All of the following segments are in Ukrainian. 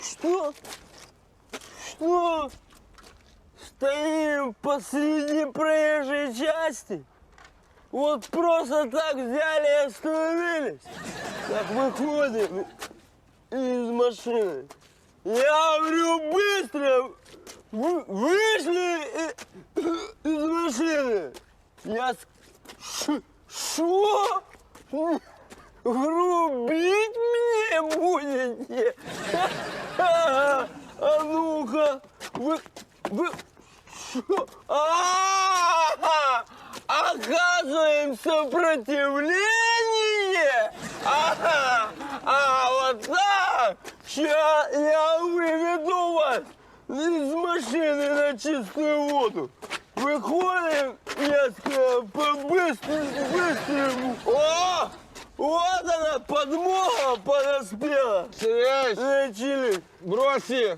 Что? Что? Стоим посреди проезжей части? Вот просто так взяли и остановились? Как выходим из машины? Я говорю, быстро вы- вышли из машины. Я Шо? Грубить мне будете? А ну-ка, вы, вы? А, оказываем сопротивление? Ага, а вот так? Ща я выведу вас из машины на чистую воду. Выходим, я сказал, по-быстрому. О! Вот она, подмога подоспела. Сергій, Начали. брось їх.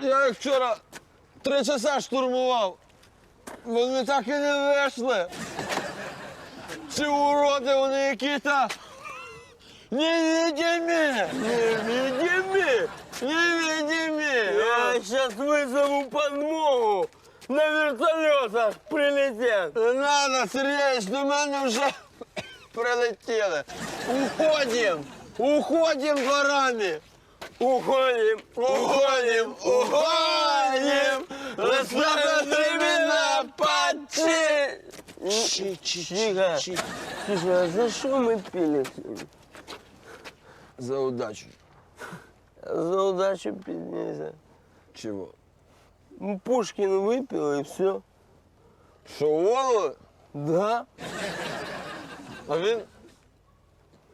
Я їх вчора три часа штурмував. Вони так і не вийшли. Ці уроди, вони які-то невидимі. Невидимый. Невидимі. Я сейчас вызову подмогу. На вертолетах прилетят. Не надо, Сергійович, до мене вже прилетіли. Уходим, уходим дворами. Уходим, Уходим, уходим, расслаблены на почти. Тихо. Тихо, а за что мы пили сегодня? За удачу. За удачу пить нельзя. Чего? Ну, Пушкин выпил и все. Що голову? Да? А він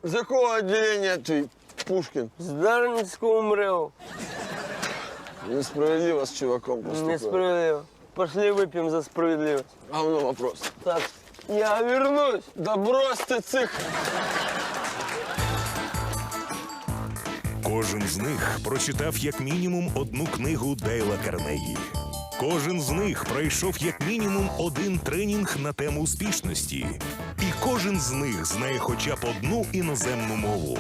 з якого відділення твій Пушкін? С Дарницкого МРЭО. Несправедливо з чуваком поступив. Несправедливо. Пошли выпьем за справедливость. Говно вопрос. Так, я вернусь. Да брось ти цих. Кожен з них прочитав як мінімум одну книгу Дейла Карнегі. Кожен з них пройшов як мінімум один тренінг на тему успішності. І кожен з них знає хоча б одну іноземну мову.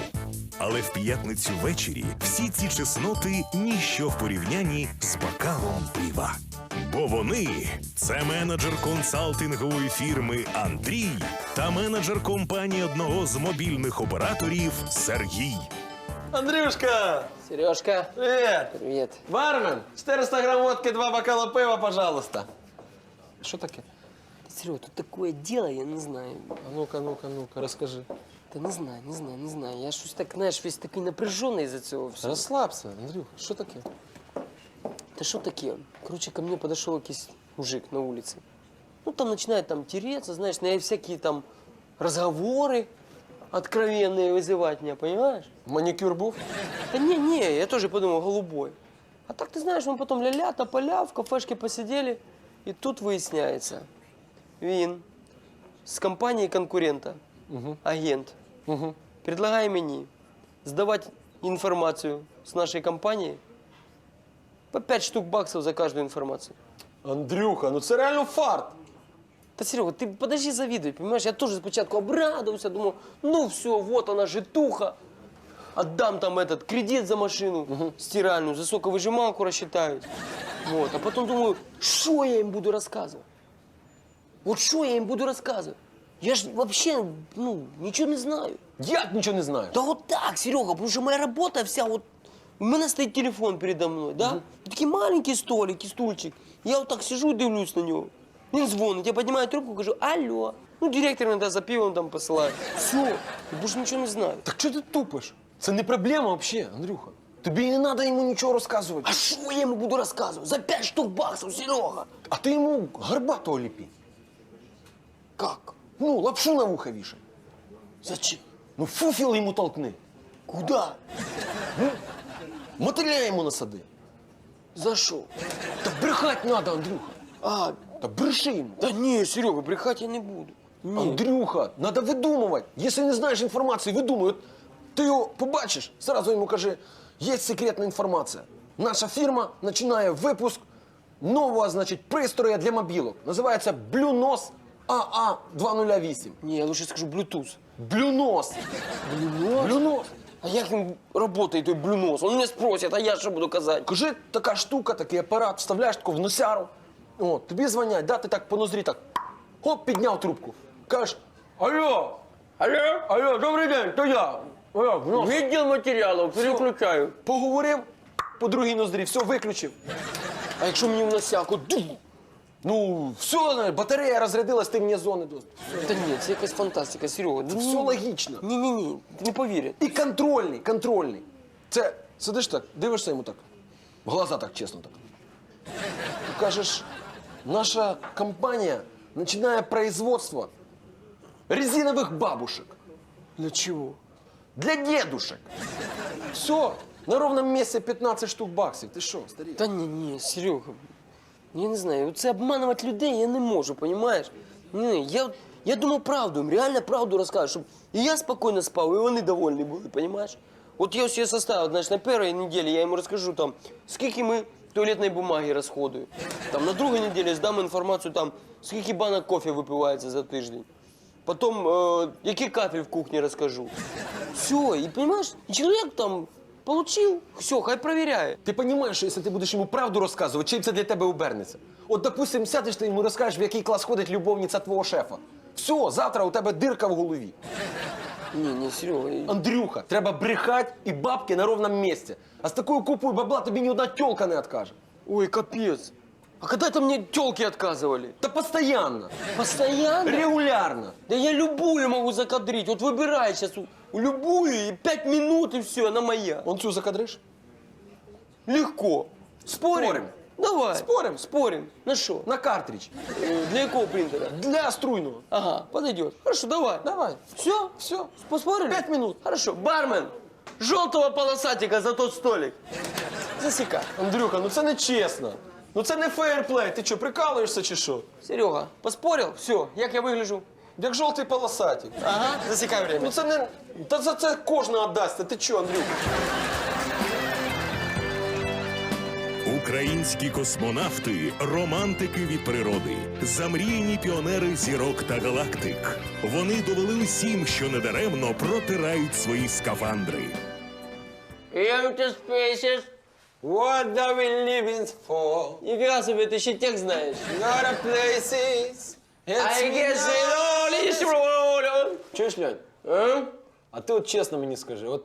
Але в п'ятницю ввечері всі ці чесноти ніщо в порівнянні з бокалом пива. Бо вони це менеджер консалтингової фірми Андрій та менеджер компанії одного з мобільних операторів Сергій. Андрюшка! Сережка, Привет! привет. Бармен, 400 грамм водки, два бокала пива, пожалуйста. Що таке? Серега, тут такое дело, я не знаю. А ну-ка, ну-ка, ну-ка, розкажи. Та не знаю, не знаю, не знаю. Я щось так, знаєш, весь такий напряжений за цього всього. Розслабся, Андрюха, що таке? Та що таке? Короче, ко мне подошел якийсь мужик на улице. Ну, там начинает там тереться, знаешь, на всякие там разговоры откровенные вызывать меня, понимаешь? Манікюр був? Да не, не, я тоже подумал, голубой. А так ты знаешь, мы потом ля-ля, тополя, в кафешке посидели, и тут выясняется, Вин с компанией конкурента, агент, предлагая мне сдавать информацию с нашей компании по 5 штук баксов за каждую информацию. Андрюха, ну це реально фарт. Да, Серега, ты подожди завидуй, понимаешь? Я тоже спочатку обрадовался, думал, ну все, вот она житуха. Отдам там этот кредит за машину стиральную, за соковыжималку рассчитаюсь. Вот. А потом думаю, что я им буду рассказывать? Вот что я им буду рассказывать? Я же вообще, ну, ничего не знаю. Як нічого не знаю? Да вот так, Серега, потому что моя работа вся вот... У меня стоит телефон передо мной, да? Такие маленькие столики, стульчик. Я вот так сижу и дивлюсь на него. Он звонит, я поднимаю трубку, говорю, алло. Ну, директор иногда за пивом там посылает. Все, я больше ничего не знаю. Так чого ти тупиш? Це не проблема взагалі, Андрюха. Тобі не треба йому нічого розказувати. А что я ему буду рассказывать? За пять штук баксов, Серега. А ти йому горбатого ліпі. Как? Ну, лапшу на вуха вішай. Зачем? Ну, фуфіл йому толкни. Куда? Мотиля йому насади. За что? Та брехать треба, Андрюха. А, Та бреши йому. да не, Серега, брехать я не буду. Андрюха, треба видумувати. Якщо не знаєш інформації, видумуй. От Ти його побачиш, сразу йому кажи, є секретна інформація. Наша фірма починає випуск нового, значить, пристрою для мобілок. Називається Блюнос АА208. Не, я лучше скажу Bluetooth. Блюнос. Блюнос? Блюнос. А як він працює, той блюнос? Он мене спросить, а я що буду казати? Кажи, така штука, такий апарат, вставляєш таку в носяру. О, тобі дзвонять, да, ти так по нозрі так. Хоп, підняв трубку. Кажеш, алло, Алло? алло, добрий день, то я. Алло, ну, Відділ матеріалів, переключаю. поговорив, по другій ноздрі, все, виключив. А якщо мені в носяку, ду! Ну, все, батарея розрядилась, ти мені зони до. Та ні, це якась фантастика, Серега. Ну, Все логічно. Ні, ні, ні, не повірять. І контрольний, контрольний. Це сидиш так, дивишся йому так, в глаза так чесно так. І кажеш, наша компанія починає производство резинових бабушек. Для чого? Для дедушек. Все, на ровном месте 15 штук баксів. Ти що, старий? Та ні, ні, Серега. Я не знаю, це обманувати людей я не можу, понимаєш? Ні, я, я думав правду, їм реально правду розкажу, щоб і я спокійно спав, і вони довольні були, понимаешь? От я себе составив, знаєш, на першій неділі я йому розкажу там, скільки ми туалетної бумаги розходуємо. Там на другій неділі здам інформацію там, скільки банок кофе випивається за тиждень. Потім, е, який кафель в кухні розкажу. Все, і понимаешь, і чоловік там получив, все, хай перевіряє. Ти розумієш, що якщо ти будеш йому правду розказувати, чим це для тебе обернеться? От, допустим, сядеш ти йому розкажеш, в який клас ходить любовниця твого шефа. Все, завтра у тебе дирка в голові. Ні, ні, Серега, і- Андрюха, треба брехати і бабки на ровному місці. А з такою купою бабла тобі ні одна тёлка не откаже. Ой, капец. А когда это мне телки отказывали? Та постоянно, Постоянно? регулярно. Да я любую могу закадрить. Вот выбирай сейчас любую, и пять минут, и все, она моя. Он цю закадриш? Легко. Спорим? Спорим. Давай. Спорим. Спорим. На что? На картридж. Э, Для какого принтера? Для струйного. Ага, подойдет. Хорошо, давай. Давай. Все? Все. Поспорили? Пять минут. Хорошо. Бармен, желтого полосатика за тот столик. Засекай. Андрюха, ну це не чесно. Ну це не фейерплей. Ти що, прикалуєшся чи що? Серега, поспорил? Все, як я выгляжу? Як жовтий полосатик. Ага, засекай время. Ну це не. Та за це кожна віддасть. Ти що, Андрюха? Українські космонавти романтики від природи, замріяні піонери зірок та галактик. Вони довели усім, що недаремно протирають свої скафандри. Empty spaces. What are we living for? Нифига себе, ты еще текст знаешь. Not a places. I guess it all is wrong. Чуєш, Льонь? А? А ти от чесно мені скажи, от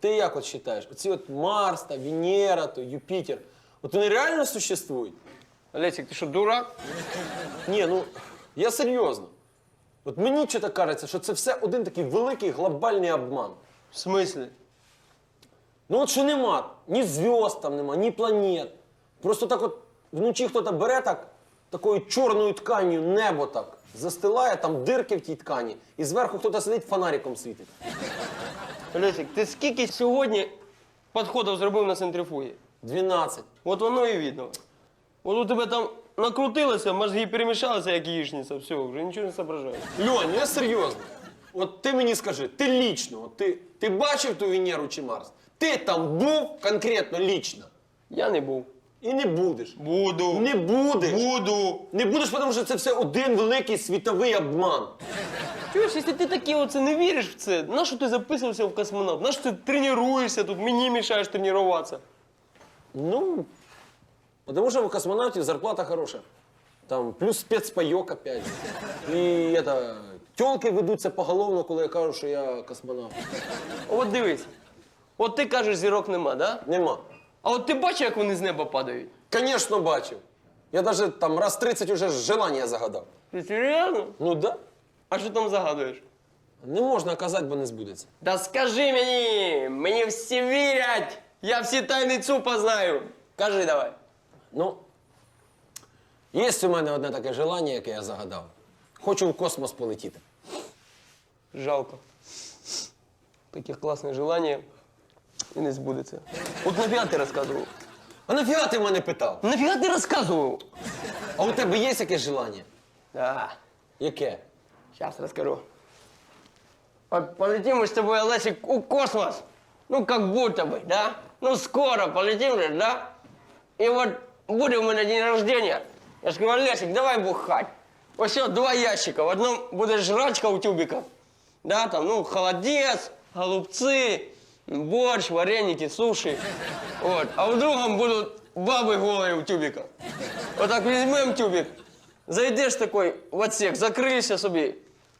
ти як от вважаєш? Оці от Марс, та Венера, то Юпітер, от вони реально существують? Олесик, ты что, дурак? Ні, ну я серйозно. От мені чого кажеться, що це все один такий великий глобальний обман. В смысле? Ну от що нема, ні зв'язд там нема, ні планет. Просто так от вночі хтось бере так, такою чорною тканью небо так, застилає, там дирки в тій ткані, і зверху хтось сидить фонариком світить. Олесик, ти скільки сьогодні підходів зробив на центрифугі? 12. От воно і видно. От у тебе там накрутилося, мозги перемішалися, як яєчниця, все, вже нічого не соображаєш. Льонь, я серйозно. От ти мені скажи, ти лічно, от ти, ти бачив ту Венеру чи Марс? Ти там був конкретно лічно. Я не був. І не будеш. Буду. Не будеш. Буду. Не будеш, тому що це все один великий світовий обман. Чуєш, якщо ти таки оце не віриш в це, нащо ти записувався в космонавт? Нащо ти тренуєшся тут, мені мішаєш тренуватися? Ну, потому что у космонавтів зарплата хорошая. Там плюс спецпайок опять. І это, тёлки ведуться поголовно, коли я кажу, що я космонавт. От дивись. От ти кажеш, зірок нема, да? Нема. А от ти бачиш, як вони з неба падають? Конечно, бачив. Я даже там раз 30 уже желання загадав. Ти серйозно? Ну да. А що там загадуєш? Не можна казати, бо не збудеться. Да скажи мені, мені всі вірять. Я всі тайни ЦУПа знаю. Кажи давай. Ну, є у мене одне таке желання, яке я загадав. Хочу в космос полетіти. Жалко. Таке класне желання і не збудеться. От нафіга ти розказував? А нафіга ти в мене питав? Нафіга ти розказував? А у тебе є якесь желання? Да, Яке? сейчас расскажу. Вот полетим мы с тобой, Олесик, у космос. Ну, как будто бы, да? Ну, скоро полетим же, да? И вот буде у мене день рождения. Я ж кажу, Олесик, давай бухать. Ось що, два ящика. В одному буде жрачка у тюбиках. Да, там, ну, холодець, голубці, борщ, вареники, суші. От. А в другому будуть баби голі у тюбиках. Отак візьмемо тюбик, зайдеш такий в отсек, закриєшся собі.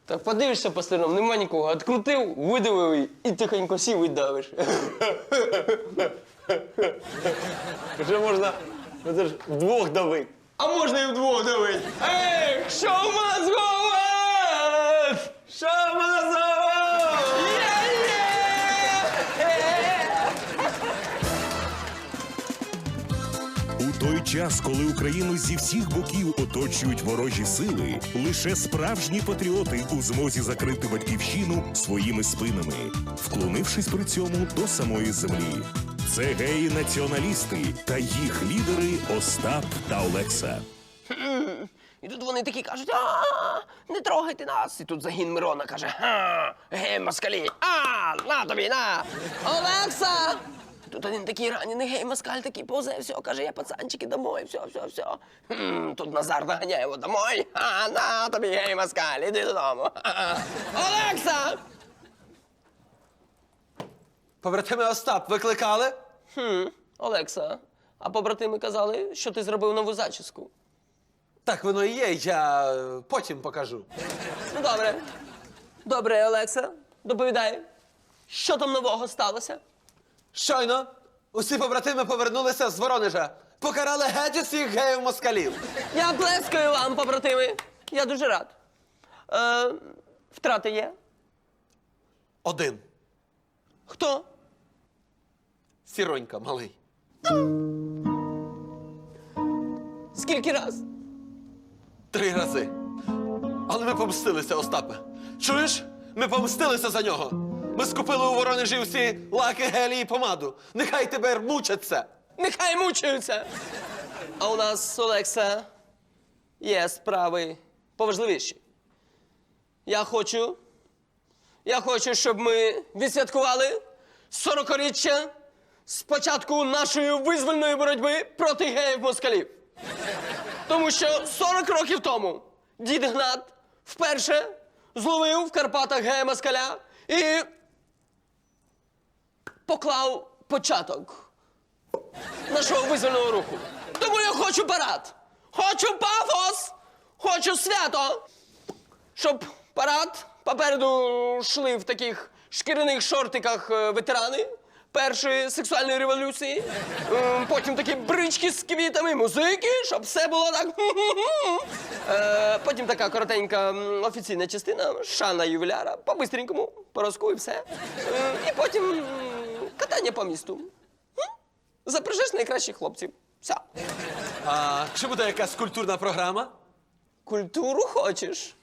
Так подивишся по сторонам, нема нікого. Открутив, видавив її і тихенько сів і давиш. Вже можна це ж вдвох давити. А можна і вдвох давить. Час, коли Україну зі всіх боків оточують ворожі сили, лише справжні патріоти у змозі закрити батьківщину своїми спинами, вклонившись при цьому до самої землі. Це геї-націоналісти та їх лідери Остап та Олекса. І тут вони такі кажуть, а не трогайте нас. І тут загін Мирона каже, гей, москалі, а, на тобі, на. Олекса! Тут один такий ранений гей москаль такий повзе, все, каже, я пацанчики домой, все, все, все. Хм, тут Назар доганяє його домой. А, на тобі, гей москаль, іди додому. Ха-ха. Олекса! Побратими Остап викликали? Хм, Олекса, а побратими казали, що ти зробив нову зачіску. Так воно і є, я е, потім покажу. Ну, добре. Добре, Олекса, доповідай, що там нового сталося? Щойно усі побратими повернулися з Воронежа. Покарали геть усіх геїв москалів. Я плескаю вам, побратими. Я дуже рад. Е, втрати є. Один. Хто? Сіронька малий. Скільки раз? Три рази. Але ми помстилися, Остапе. Чуєш? Ми помстилися за нього. Ми скупили у Воронежі всі лаки, гелі і помаду. Нехай тепер мучаться. Нехай мучаються. А у нас, Олекса, є справи поважливіші. Я хочу. Я хочу, щоб ми відсвяткували 40-річчя з початку нашої визвольної боротьби проти геїв-москалів. Тому що 40 років тому дід Гнат вперше зловив в Карпатах гея-москаля і поклав початок нашого визвольного руху. Тому я хочу парад, хочу пафос, хочу свято, щоб парад попереду йшли в таких шкіряних шортиках е, ветерани першої сексуальної революції, потім такі брички з квітами, музики, щоб все було так. Е, Потім така коротенька офіційна частина, шана ювіляра, по-бистренькому, по розку і все. Е, І потім м, по місту. Запряжеш найкращих хлопців. Все. А чи буде якась культурна програма? Культуру хочеш?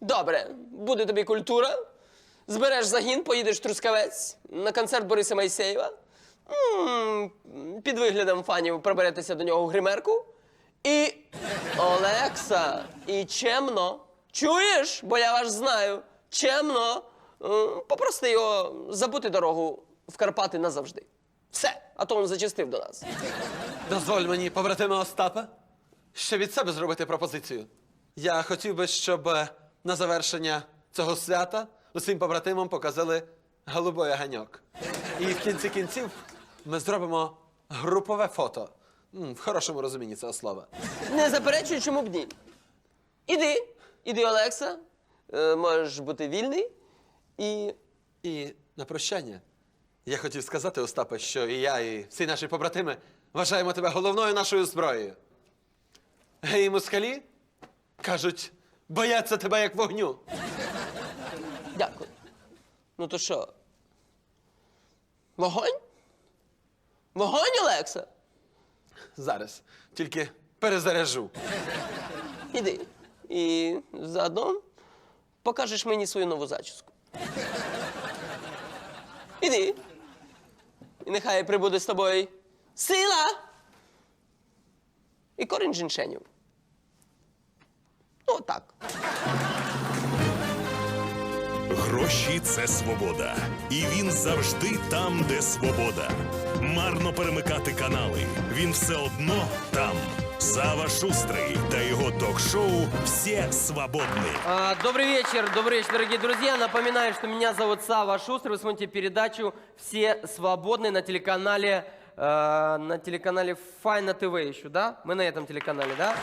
Добре, буде тобі культура. Збереш загін, поїдеш в Трускавець на концерт Бориса Майсеєва. М, Під виглядом фанів проберетеся до нього в гримерку. І Олекса, і чемно. Чуєш? Бо я вас знаю. Чемно. е, Попроси його забути дорогу в Карпати назавжди. Все, а то він зачастив до нас. Дозволь мені, побратиме Остапе, ще від себе зробити пропозицію. Я хотів би, щоб е, на завершення цього свята усім побратимам показали голубой ганьок. І в кінці кінців ми зробимо групове фото. М, В хорошому розумінні цього слова. Не заперечую, чому б ні. Іди, іди, Олекса. Е, можеш бути вільний. І І на прощання я хотів сказати, Остапе, що і я, і всі наші побратими вважаємо тебе головною нашою зброєю. Геї москалі кажуть, бояться тебе як вогню. дякую. Ну то що? Вогонь? Вогонь, Олекса? Зараз. Тільки перезаряжу. Іди. І заодно покажеш мені свою нову зачіску. Іди. І нехай прибуде з тобою сила і корінь жіншенів. Ну, так. Гроші це свобода. І він завжди там, де свобода. Марно перемикати канали. Він все одно там. Сава Шустрий та його ток-шоу «Всі свободні». А, Добрый вечер, добрый вечер, дорогие друзья. Напоминаю, что меня зовут Сава Шустрый. Вы смотрите передачу «Все свободны» на телеканале э, на телеканале Файна ТВ еще, да? Мы на этом телеканале, да?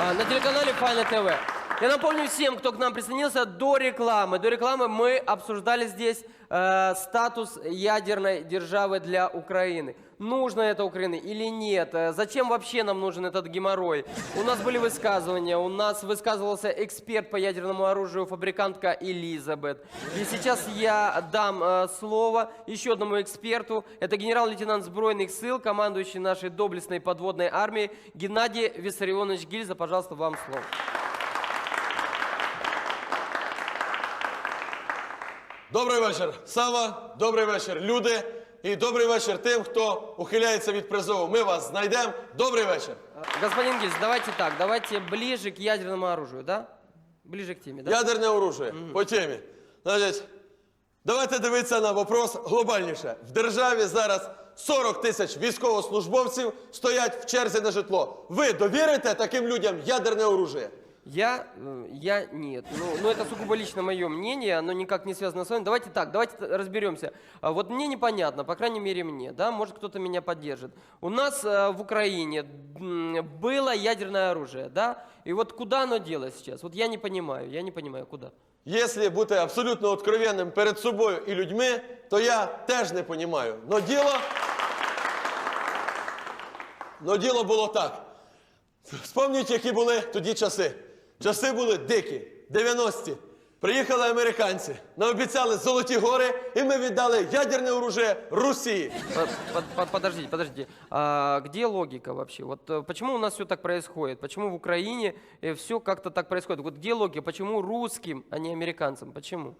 А, на телеканале Файна ТВ. Я напомню всем, кто к нам присоединился, до рекламы. До рекламы мы обсуждали здесь э, статус ядерной державы для Украины. Нужно это Украине или нет? Э, Зачем вообще нам нужен этот геморрой? У нас были высказывания, у нас высказывался эксперт по ядерному оружию, фабрикантка Элизабет. И сейчас я дам э, слово еще одному эксперту. Это генерал-лейтенант сбройных сил, командующий нашей доблестной подводной армией Геннадий Виссарионович Гильза. Пожалуйста, вам слово. Добрий вечір, Сава, добрий вечір, люди. І добрий вечір тим, хто ухиляється від призову. Ми вас знайдемо. Добрий вечір. Господин Гильз, давайте так, давайте ближе к ядерному оружию, да? Ближе к теме, да? Ядерне оружие по темі. Значить, давайте дивитися на вопрос глобальніше. В державі зараз 40 тисяч військовослужбовців стоять в черзі на житло. Ви довірите таким людям ядерне оружие? Я, э, я нет. Ну, ну, это сугубо лично мое мнение, оно никак не связано с вами. Давайте так, давайте т- разберемся. А Вот мне непонятно, по крайней мере мне, да, может кто-то меня поддержит. У нас э, в Украине м, было ядерное оружие, да, и вот куда оно делось сейчас? Вот я не понимаю, я не понимаю, куда. Якщо бути абсолютно откровенним перед собою і людьми, то я теж не розумію. Но діло. Но діло було так. Вспомніть, які були тоді часи. Часи були дикі, 90-ті. Приїхали американці, наобіцяли золоті гори, і ми віддали ядерне оружие Росії. Подожди, по- по- Подождите, подождите. А где логика вообще? Вот э, почему у нас все так происходит? Почему в Украине все как-то так происходит? Вот где логика? Почему русским, а не американцам? Почему?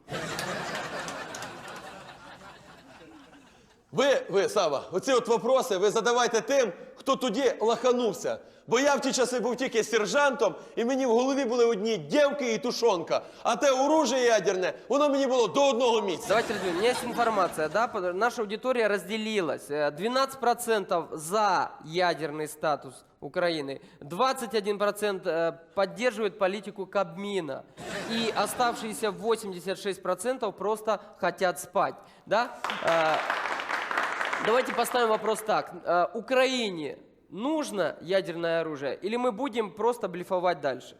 Ви, ви, Сава, оці от вопроси ви задавайте тим, хто тоді лаханувся. Бо я в ті часи був тільки сержантом, і мені в голові були одні дівки і тушонка. А те оружие ядерне, воно мені було до одного місця. Давайте разберем. У меня есть информация, да, под- наша аудитория разделилась. Э, 12% за ядерный статус Украины, 21% э, поддерживает политику Кабмина, и оставшиеся 86% просто хотят спать, да? Э, Давайте поставим вопрос так. Э, Украине нужно ядерное оружие, или мы будем просто блефовать дальше?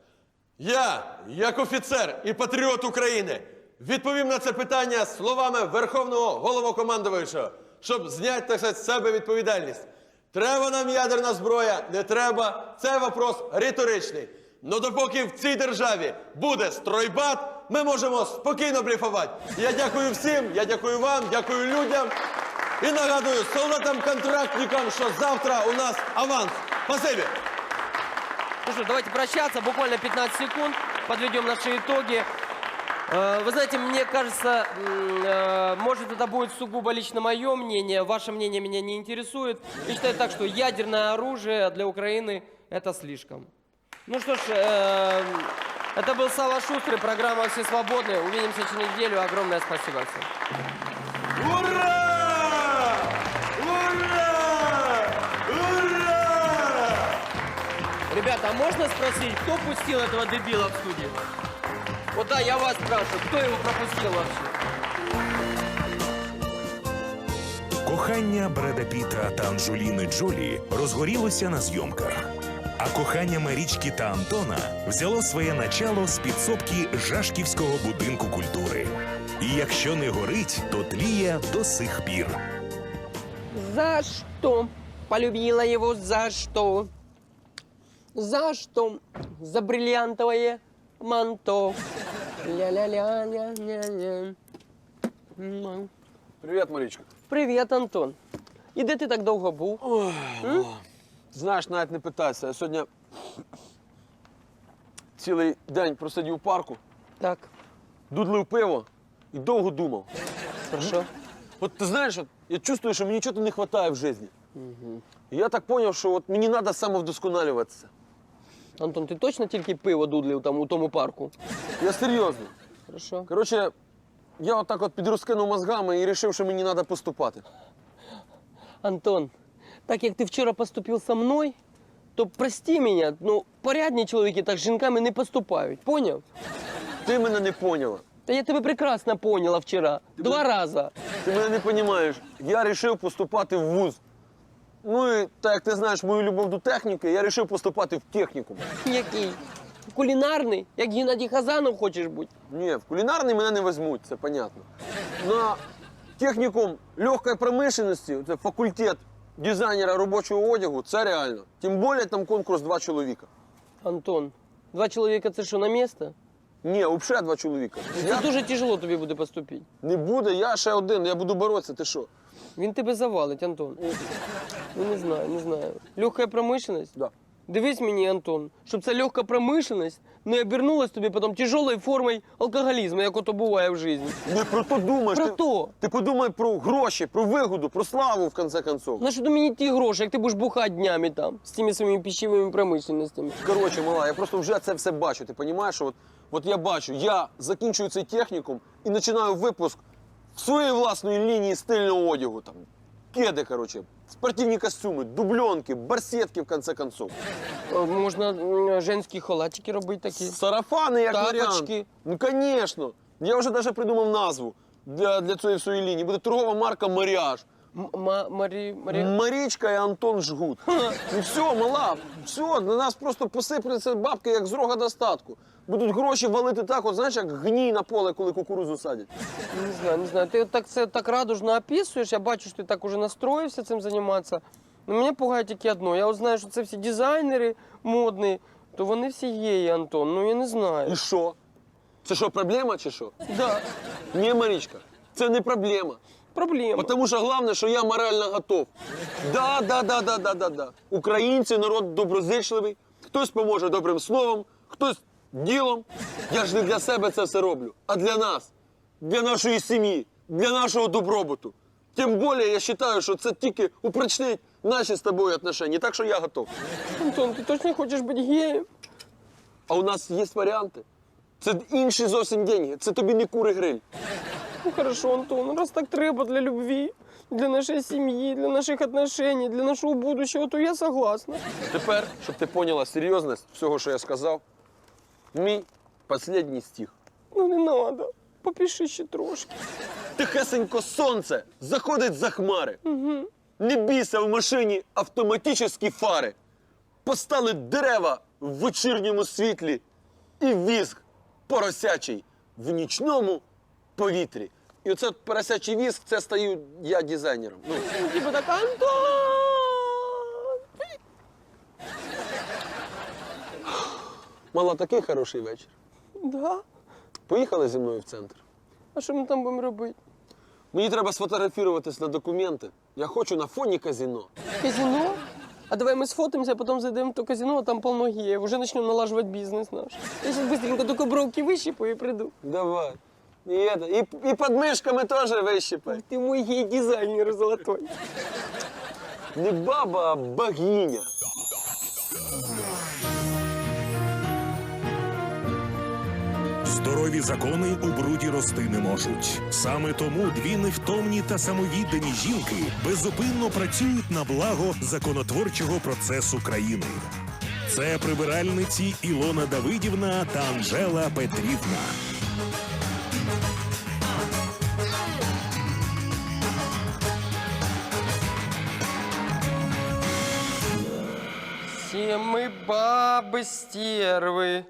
Я, як офіцер і патріот України, відповім на це питання словами Верховного головнокомандуючого, щоб зняти так сказати, з себе відповідальність. Треба нам ядерна зброя, не треба. Це вопрос риторичний. Но допоки в цій державі буде стройбат, ми можемо спокійно бліфувати. Я дякую всім, я дякую вам, дякую людям. І нагадую солдатам-контрактникам, що завтра у нас аванс. Спасибі! Ну что, давайте прощаться, буквально 15 секунд, подведем наши итоги. Э, Вы знаете, мне кажется, м, э, может это будет сугубо лично мое мнение, ваше мнение меня не интересует. Я считаю так, что ядерное оружие для Украины это слишком. Ну что ж, э, это был Сава Шустрый, программа «Все свободны». Увидимся через неделю. Огромное спасибо всем. Ура! Ребята, а можно спросить, кто пустил этого дебила в студию? Вот да, я вас спрашиваю, кто его пропустил вообще? Кохання Бреда Піта та Анджеліни Джолі розгорілося на зйомках. А кохання Марічки та Антона взяло своє начало з підсобки Жашківського будинку культури. І якщо не горить, то тліє до сих пір. За что? Полюбила его за что? За что? За бриллиантовое манто. Ля-ля-ля-ля-ля-ля. М. Привіт, Марічка. Привіт, Антон. І де ти так довго був? Знаєш, навіть не питайся. Я сьогодні цілий день просидів у парку, Так, дудлив пиво і довго думав. про що? От ти знаєш, от, я чувствую, що мені чого не вистачає в житті. І я так зрозумів, що от мені треба самовдосконалюватися. Антон, ти точно тільки пиво дудлив там у тому парку? Я серйозно. Хорошо. Коротше, я отак от підрозкинув мозгами і вирішив, що мені треба поступати. Антон, так як ти вчора поступив со мною, то прости мене, ну порядні чоловіки так з жінками не поступають. Поняв? Ти мене не поняла. Та я тебе прекрасно поняла вчора. Два рази. Ти мене не розумієш. Я вирішив поступати в вуз. Ну і так як ти знаєш мою любов до техніки, я вирішив поступати в технікум. Який? Кулінарний? Як Геннадій Хазанов хочеш бути? Ні, в кулінарний мене не візьмуть, це понятно. На технікум легкої промишленості, це факультет дизайнера робочого одягу, це реально. Тим більше там конкурс два чоловіка. Антон, два чоловіка це що, на місце? Ні, взагалі два чоловіка. Це дуже тяжело тобі буде поступити. Не буде, я ще один, я буду боротися, ти що? Він тебе завалить, Антон. Ну не знаю, не знаю. Легка промишленість? Да. Дивись мені, Антон, щоб ця легка промишленість не обернулась тобі потім тяжелою формою алкоголізму, як ото буває в житті. Не про то думаєш. Про ти, то. ти подумай про гроші, про вигоду, про славу, в конце концов. На що ти мені ті гроші, як ти будеш бухати днями там з тими своїми пищевими промишленностями? Коротше, мала, я просто вже це все бачу. Ти розумієш, от, от я бачу, я закінчую цей технікум і починаю випуск своєї власної лінії стильного одягу. Там, кеди, коротше, спортивні костюми, дубльонки, барсетки, в конце концов. Е, Можна м, женські халатики робити такі. Сарафани, як Тапочки. Ну, звісно. Я вже навіть придумав назву для, для цієї всієї лінії. Буде торгова марка Маріаж. Марі... Марі... Марічка і Антон Жгут. І все, мала, все, на нас просто посипляться бабки, як з рога достатку. Будуть гроші валити так, от знаєш, як гній на поле, коли кукурузу садять. Не знаю, не знаю. Ти так це так радужно описуєш, я бачу, що ти так уже настроївся цим займатися. Ну, мене пугає тільки одно. Я от знаю, що це всі дизайнери модні, то вони всі геї, Антон. Ну я не знаю. І що? Це що, проблема чи що? Да, Ні, Марічка, це не проблема. Проблема. Тому що головне, що я морально готов. Да, да, да, да, да, да, да. Українці народ доброзичливий. Хтось поможе добрим словом, хтось ділом. Я ж не для себе це все роблю, а для нас, для нашої сім'ї, для нашого добробуту. Тим більше я вважаю, що це тільки упрочнить наші з тобою отношення. Так що я готов. Антон, ти точно хочеш бути геєм? А у нас є варіанти. Це інші зовсім деньги. Це тобі не кури гриль. Ну хорошо, Антон, ну, раз так треба для любви, для нашої сім'ї, для наших отношений, для нашого будущего, то я согласна. Тепер, щоб ти поняла серйозність всього, що я сказав, мій останній стих. Ну не надо. Попиши ще трошки. Тихесенько сонце заходить за хмари. Не бійся в машині автоматичні фари. Постали дерева в вечірньому світлі і візг поросячий в нічному повітрі. І оце от поросячий візг, це стаю я дизайнером. Ну, Ну, типа так, Антон! мала такий хороший вечір. Да? Поїхали зі мною в центр. А що ми там будемо робити? Мені треба сфотографуватись на документи. Я хочу на фоні казино. Казино? А давай мы сфотимся, а потом зайдем в то казино, а там полно геев. Уже начнем налаживать бизнес наш. Я сейчас быстренько только бровки выщипаю и приду. Давай. І, это, і, і подмишками теж вищипай. Ты мой гей-дизайнер золотой. Не баба, а богиня. Здорові закони у бруді рости не можуть. Саме тому дві невтомні та самовіддані жінки беззупинно працюють на благо законотворчого процесу країни. Це прибиральниці Ілона Давидівна та Анжела Петрівна. Все мы бабы стервы.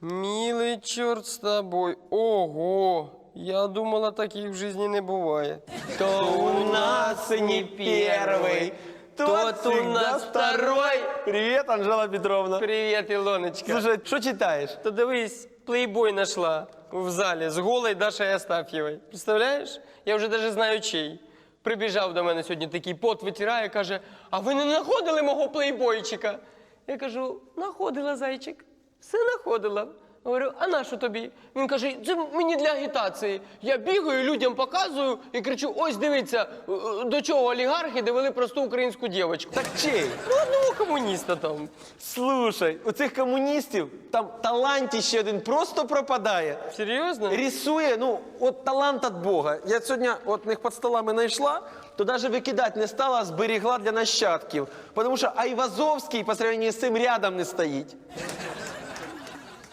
Милый черт с тобой. Ого! Я думала, таких в жизни не бывает. То у нас и не первый, тот у нас второй. Привет, Анжела Петровна. Привет, Илоночка. Слушай, что читаешь? То дивись, плейбой нашла в залі з голою Дашою Астаф'євою. Представляєш? Я вже навіть знаю чий. Прибіжав до мене сьогодні такий пот витирає, каже: А ви не знаходили мого плейбойчика? Я кажу, знаходила зайчик. Все знаходила. Говорю, а на що тобі? Він каже, це мені для агітації. Я бігаю, людям показую і кричу: ось дивіться, е, до чого олігархи довели просту українську дівчинку. Так чей? Ну, одного комуніста там. Слушай, у цих комуністів там талант ще один просто пропадає. Серйозно? Рисує, ну, от талант від Бога. Я сьогодні от них під столами знайшла, то навіть викидати не стала, а зберігла для нащадків. Тому що Айвазовський по сравнению з цим рядом не стоїть.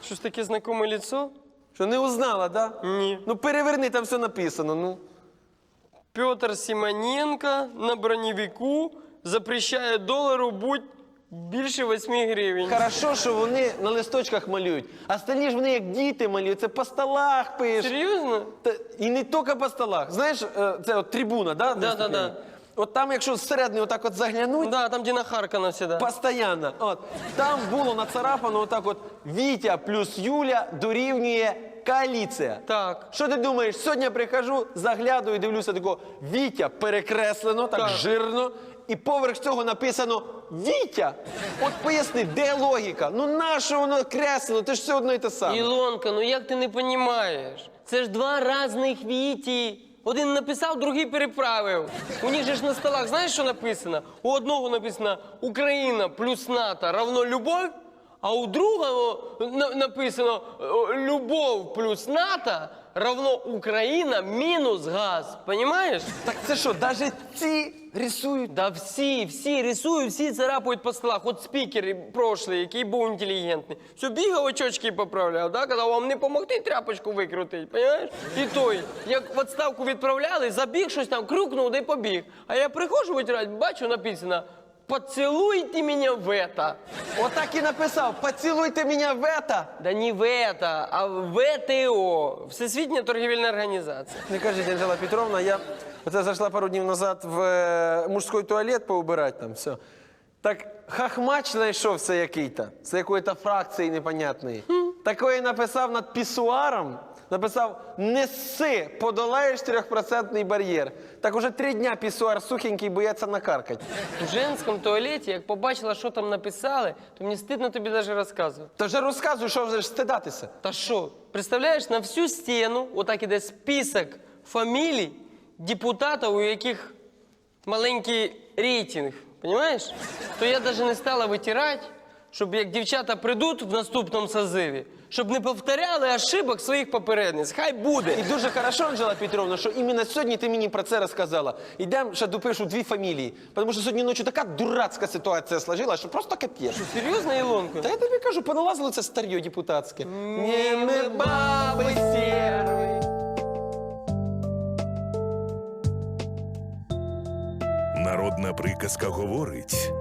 Щось таке знакоме лицо? Що не узнала, да? Ні. Ну переверни, там все написано. Ну. Петр Симоненко на броневику запрещає долару будь більше 8 гривень. Хорошо, що вони на листочках малюють. А остальні ж вони як діти малюють, це по столах пишуть. Серйозно? Та, і не тільки по столах. Знаєш, е, це от трибуна, да? Да, да, да. От там, якщо зсередини отак от заглянуть, Да, там, де нахаркано всегда. Постоянно. От. Там було нацарапано отак от Вітя плюс Юля дорівнює коаліція. Так. Що ти думаєш? Сьогодні я прихожу, заглядаю, дивлюся такого Вітя перекреслено, Так. жирно, і поверх цього написано Вітя. От поясни, де логіка? Ну нащо воно креслено? Ти ж все одно і те саме. Ілонка, ну як ти не розумієш? Це ж два різних віті. Один написав, другий переправив. У них же ж на столах, знаєш, що написано? У одного написано Україна плюс НАТО равно любов, а у другого на- написано Любов плюс НАТО равно Україна мінус газ. Понімаєш? Так це що, навіть ці рисують? Да всі, всі рисують, всі царапають по столах. От спікер прошлий, який був інтелігентний. Все бігав, очочки поправляв, да? казав, вам не помогти тряпочку викрутити, понимаєш? І той, як в відставку відправляли, забіг щось там, крюкнув, да й побіг. А я приходжу витирати, бачу, написано, поцілуйте мене в это. Отак і написав: поцілуйте мене в это. Да не в это, а в ВТО, Всесвітня торгівельна організація. Не кажіть, Анжела Петровна, я оце зайшла пару днів назад в е, мужський туалет поубирати там, все. Так хахмач знайшовся який-то, з якої-то фракції непонятної. Такої написав над пісуаром, написав «Неси, подолаєш 4% бар'єр». Так уже три дня пісуар сухенький, бояться накаркати. В женському туалеті, як побачила, що там написали, то мені стидно тобі навіть розказувати. Та вже розказуй, що вже ж стидатися. Та що, представляєш, на всю стіну отак іде список фамілій депутатів, у яких маленький рейтинг, розумієш? То я навіть не стала витирати, щоб як дівчата прийдуть в наступному созиві, щоб не повторяли ошибок своїх попередниць. Хай буде. І дуже хорошо, Анжела Петровна, що іменно сьогодні ти мені про це розказала. Йдемо, ще допишу дві фамілії. Тому що сьогодні ночі така дурацька ситуація сложилась, що просто капець. Серйозно, Ілонко? Та я тобі кажу, поналазило це старьо депутатське. Не ми баби серви. Народна приказка говорить: